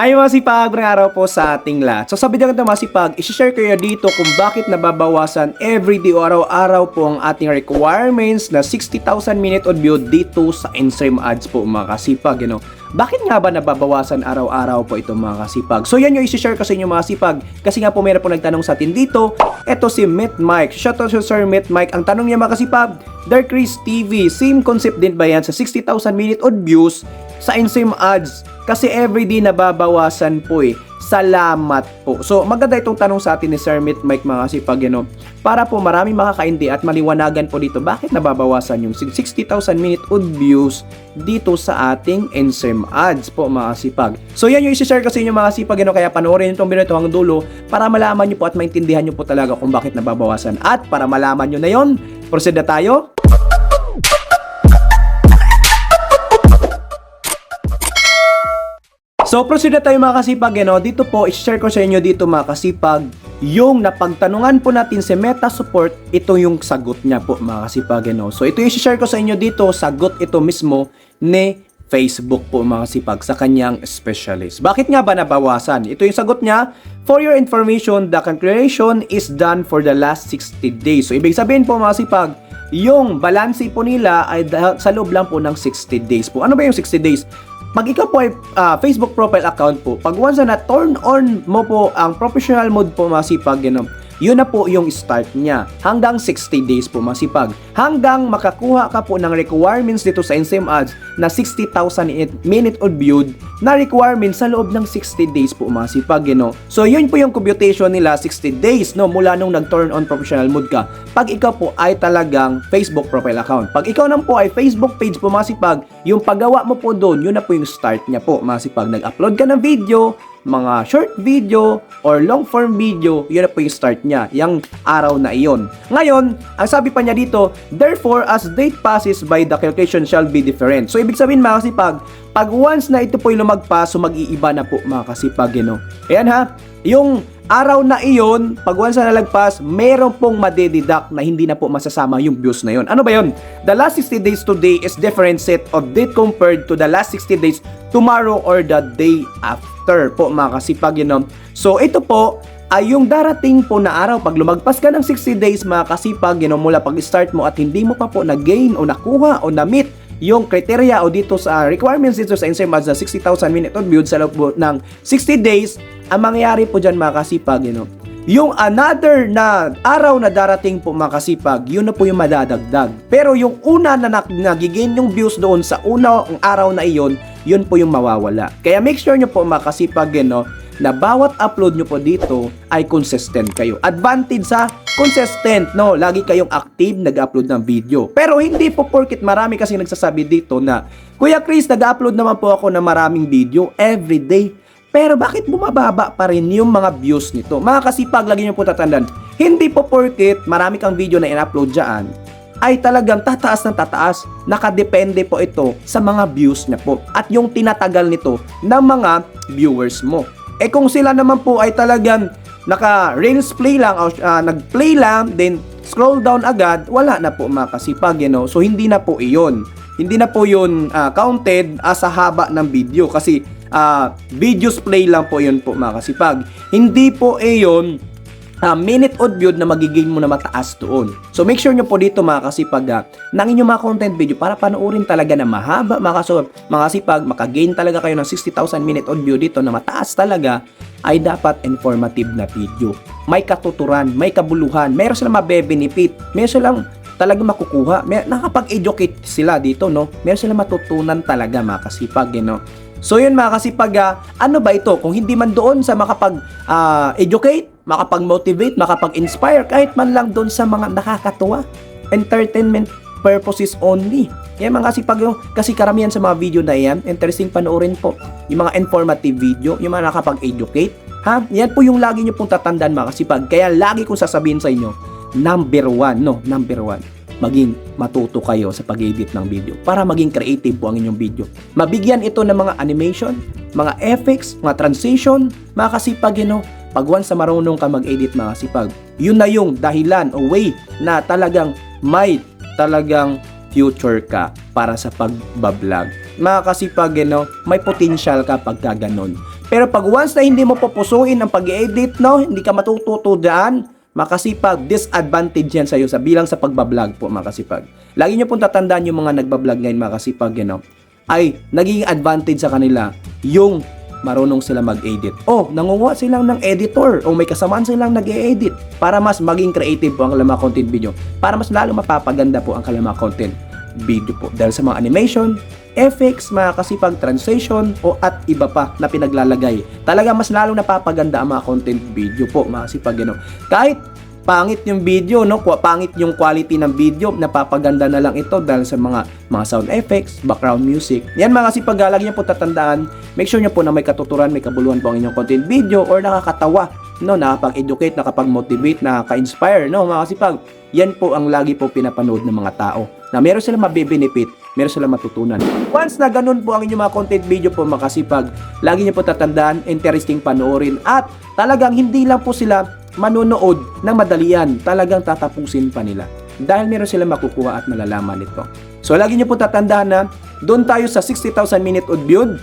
Ay mga sipag, magandang araw po sa ating lahat. So sa video ng mga sipag, isi-share ko dito kung bakit nababawasan everyday o araw-araw po ang ating requirements na 60,000 minute audio dito sa Instagram ads po mga kasipag. You know? Bakit nga ba nababawasan araw-araw po ito mga kasipag? So yan yung isi-share ko sa inyo mga sipag. Kasi nga po meron po nagtanong sa atin dito. Ito si Met Mike. Shoutout sa Sir Met Mike. Ang tanong niya mga kasipag, Dark Chris TV, same concept din ba yan sa 60,000 minute odd views sa Instagram ads? Kasi everyday nababawasan po eh. Salamat po. So maganda itong tanong sa atin ni Sir Met Mike mga kasipag. You know? Para po marami makakaindi at maliwanagan po dito bakit nababawasan yung 60,000 minute odd views dito sa ating Instagram ads po mga kasipag. So yan yung isi-share ko sa inyo mga kasipag. You know? Kaya panoorin itong video hanggang dulo para malaman nyo po at maintindihan nyo po talaga kung bakit nababawasan. At para malaman nyo na yon, proceed na tayo. So proceed na tayo mga kasipag, know, dito po, i-share ko sa inyo dito mga kasipag, yung napagtanungan po natin si Meta Support, ito yung sagot niya po mga kasipag, know. So ito yung i-share ko sa inyo dito, sagot ito mismo ni Facebook po mga kasipag sa kanyang specialist. Bakit nga ba nabawasan? Ito yung sagot niya, For your information, the calculation is done for the last 60 days. So ibig sabihin po mga kasipag, yung balance po nila ay sa loob lang po ng 60 days po. Ano ba yung 60 days? Pag ikaw po ay ah, Facebook profile account po, pag once na turn on mo po ang professional mode po masipag, know, yun na po yung start niya. Hanggang 60 days po masipag. Hanggang makakuha ka po ng requirements dito sa Instagram ads na 60,000 in- minute odd viewed na requirements sa loob ng 60 days po masipag, you know. So yun po yung computation nila 60 days no mula nung nag-turn on professional mode ka. Pag ikaw po ay talagang Facebook profile account. Pag ikaw naman po ay Facebook page po masipag, yung paggawa mo po doon, yun na po yung start niya po masipag. Nag-upload ka ng video, mga short video or long form video, yun po yung start niya, yung araw na iyon. Ngayon, ang sabi pa niya dito, therefore, as date passes by, the calculation shall be different. So, ibig sabihin mga kasipag, pag once na ito po yung lumagpas, so mag-iiba na po mga kasipag, you know. Ayan ha, yung araw na iyon, pag once na nalagpas, meron pong madededuct na hindi na po masasama yung views na yon. Ano ba yon? The last 60 days today is different set of date compared to the last 60 days tomorrow or the day after po mga kasipag you know. So ito po ay yung darating po na araw pag lumagpas ka ng 60 days mga kasipag you know, mula pag start mo at hindi mo pa po na-gain o nakuha o na-meet yung criteria o dito sa requirements dito sa ads na 60,000 minute on viewed sa loob ng 60 days, ang mangyayari po dyan mga kasipag, you know, yung another na araw na darating po mga kasipag, yun na po yung madadagdag. Pero yung una na nag- nagigain yung views doon sa unang araw na iyon, yun po yung mawawala. Kaya make sure nyo po mga kasipag, you know, na bawat upload nyo po dito ay consistent kayo. Advantage sa consistent, no? Lagi kayong active nag-upload ng video. Pero hindi po porkit marami kasi nagsasabi dito na, Kuya Chris, nag-upload naman po ako ng maraming video every day. Pero bakit bumababa pa rin yung mga views nito? Mga kasipag, lagi nyo po tatandaan, hindi po porkit marami kang video na in-upload dyan, ay talagang tataas ng tataas. Nakadepende po ito sa mga views niya po. At yung tinatagal nito ng mga viewers mo. Eh kung sila naman po ay talagang naka reels play lang ah, nag-play lang then scroll down agad, wala na po mga kasipag, you know. So hindi na po iyon. Hindi na po yun ah, counted as sa haba ng video kasi ah, videos play lang po yun po mga kasipag. Hindi po iyon ah, minute odd viewed na magigain mo na mataas doon. So make sure nyo po dito mga kasipag ah, ng inyong mga content video para panoorin talaga na mahaba mga, kasipag, makagain talaga kayo ng 60,000 minute odd view dito na mataas talaga ay dapat informative na video. May katuturan, may kabuluhan, meron silang mabe-benefit, meron silang talaga makukuha. May, nakapag-educate sila dito, no? Meron silang matutunan talaga mga kasipag, you know? So yun mga kasipag, ah, ano ba ito? Kung hindi man doon sa makapag-educate, makapag-motivate, makapag-inspire, kahit man lang doon sa mga nakakatuwa, entertainment purposes only. Yan mga kasipag yung, kasi karamihan sa mga video na yan, interesting panoorin po. Yung mga informative video, yung mga nakapag-educate, ha? Yan po yung lagi nyo pong tatandaan mga kasipag. Kaya lagi kong sasabihin sa inyo, number one, no, number one, maging matuto kayo sa pag-edit ng video para maging creative po ang inyong video. Mabigyan ito ng mga animation, mga effects, mga transition, mga kasipag, you know, pag once marunong ka mag-edit mga kasipag, yun na yung dahilan o way na talagang may talagang future ka para sa pagbablog. Mga kasipag, you know, may potential ka pagka ganon. Pero pag once na hindi mo pupusuin ang pag-edit, no, hindi ka matututo dyan, makasipag, disadvantage yan sa'yo sa bilang sa pagbablog po, makasipag. Lagi nyo pong tatandaan yung mga nagbablog ngayon, makasipag, you know, ay naging advantage sa kanila yung marunong sila mag-edit. O, nangunguha silang ng editor o may kasamaan silang nag-e-edit para mas maging creative po ang kanilang mga content video. Para mas lalo mapapaganda po ang kanilang mga content video po. Dahil sa mga animation, effects, mga kasipag translation o at iba pa na pinaglalagay. Talaga mas lalong napapaganda ang mga content video po, mga kasipag ano. Kahit pangit yung video, no? Pangit yung quality ng video, napapaganda na lang ito dahil sa mga mga sound effects, background music. Yan mga kasipag, lagi niyo po tatandaan, make sure niyo po na may katuturan, may kabuluhan po ang inyong content video or nakakatawa, no? Nakapag-educate, nakapag-motivate, nakaka-inspire, no? Mga kasipag, yan po ang lagi po pinapanood ng mga tao na meron silang mabibenefit, meron silang matutunan. Once na ganun po ang inyong mga content video po makasipag, lagi niyo po tatandaan, interesting panoorin at talagang hindi lang po sila manonood ng madalian, talagang tatapusin pa nila. Dahil meron silang makukuha at malalaman nito. So lagi niyo po tatandaan na doon tayo sa 60,000 minute odd viewed,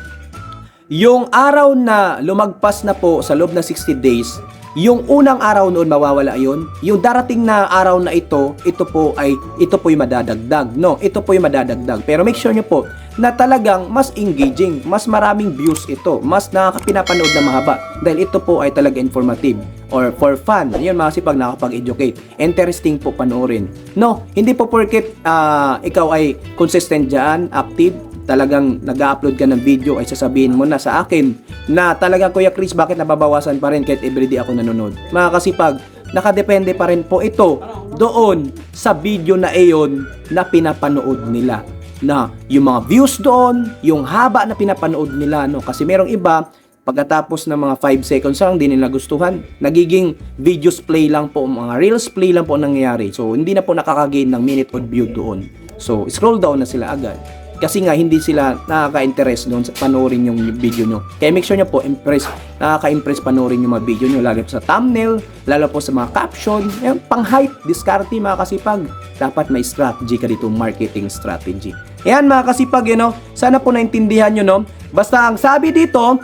yung araw na lumagpas na po sa loob ng 60 days, yung unang araw noon mawawala yon. Yung darating na araw na ito, ito po ay ito po yung madadagdag. No, ito po yung madadagdag. Pero make sure niyo po na talagang mas engaging, mas maraming views ito, mas nakakapinapanood na mahaba dahil ito po ay talaga informative or for fun. Yun mga sipag nakakapag-educate. Interesting po panoorin. No, hindi po porket ah, ikaw ay consistent dyan, active, talagang nag-upload ka ng video ay sasabihin mo na sa akin na talagang Kuya Chris bakit nababawasan pa rin kahit everyday ako nanonood. Mga kasipag, nakadepende pa rin po ito doon sa video na iyon na pinapanood nila. Na yung mga views doon, yung haba na pinapanood nila no? Kasi merong iba pagkatapos ng mga 5 seconds lang hindi nila gustuhan. Nagiging videos play lang po mga reels play lang po ang nangyayari. So hindi na po nakaka-gain ng minute on view doon. So scroll down na sila agad kasi nga hindi sila nakaka-interest doon sa panoorin yung video nyo. Kaya make sure nyo po, impress, nakaka-impress panoorin yung mga video nyo, lalo po sa thumbnail, lalo po sa mga caption, yung pang-hype, diskarte mga kasipag. Dapat may strategy ka dito, marketing strategy. Yan mga kasipag, you know, sana po naintindihan nyo, no? Basta ang sabi dito,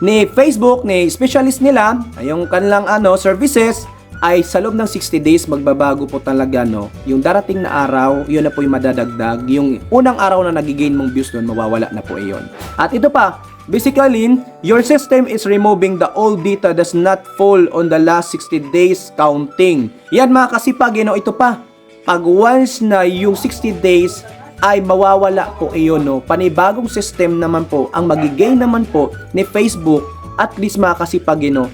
ni Facebook, ni specialist nila, yung kanilang ano, services, ay sa loob ng 60 days magbabago po talaga no. Yung darating na araw, yun na po yung madadagdag. Yung unang araw na nagigain mong views doon, mawawala na po iyon. At ito pa, basically, your system is removing the old data does not fall on the last 60 days counting. Yan mga kasipag, you know, ito pa. Pag once na yung 60 days ay mawawala po iyon no. Panibagong system naman po ang magigain naman po ni Facebook at least mga kasipag you know,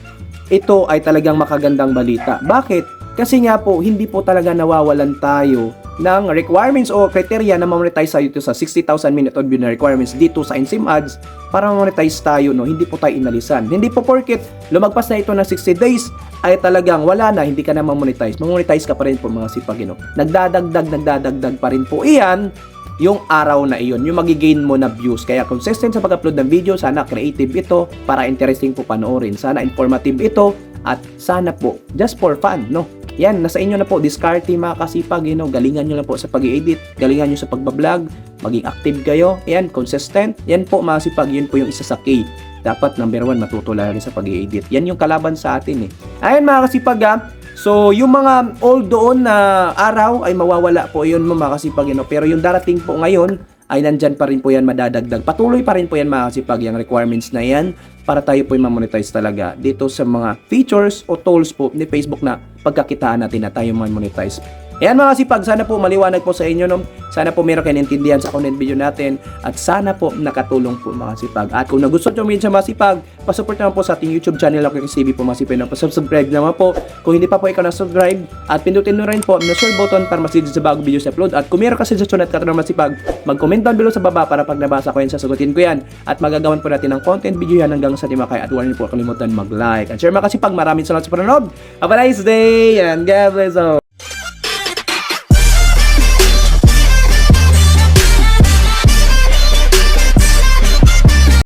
ito ay talagang makagandang balita. Bakit? Kasi nga po, hindi po talaga nawawalan tayo ng requirements o criteria na ma-monetize tayo dito sa 60,000 minute on view requirements dito sa Insim Ads para ma-monetize tayo, no? Hindi po tayo inalisan. Hindi po porket lumagpas na ito ng 60 days ay talagang wala na, hindi ka na ma-monetize. Ma-monetize ka pa rin po mga sipag, no? Nagdadagdag, nagdadagdag pa rin po iyan yung araw na iyon, yung magigain mo na views. Kaya consistent sa pag-upload ng video, sana creative ito para interesting po panoorin. Sana informative ito at sana po just for fun, no? Yan, nasa inyo na po, discarte mga kasipag, you know, galingan nyo lang po sa pag-edit, galingan nyo sa pagbablog, maging active kayo, yan, consistent, yan po mga kasipag, yun po yung isa sa key. Dapat number one, matuto lang sa pag-edit. Yan yung kalaban sa atin eh. Ayan mga kasipag ha, So, yung mga old doon na araw ay mawawala po yun mga kasipag. Pero yung darating po ngayon ay nandyan pa rin po yan madadagdag. Patuloy pa rin po yan mga kasipag yung requirements na yan para tayo po mamonetize talaga dito sa mga features o tools po ni Facebook na pagkakitaan natin na tayo mamonetize. Ayan mga kasipag, sana po maliwanag po sa inyo. No? Sana po meron kayo intindihan sa content video natin at sana po nakatulong po mga kasipag. At kung nagustuhan nyo minsan mga kasipag, pasupport naman po sa ating YouTube channel ako kay CB po mga kasipag. No? Pasubscribe naman po. Kung hindi pa po ikaw na-subscribe at pindutin nyo rin po ang share button para masidid sa bagong video sa upload. At kung meron ka suggestion at katanong masipag, mag-comment down below sa baba para pag nabasa ko yan, sasagutin ko yan. At magagawan po natin ng content video yan hanggang sa timakay at huwag niyo po kalimutan mag-like. At share mga kasipag, maraming salamat sa panonood. Have a nice day and God bless all.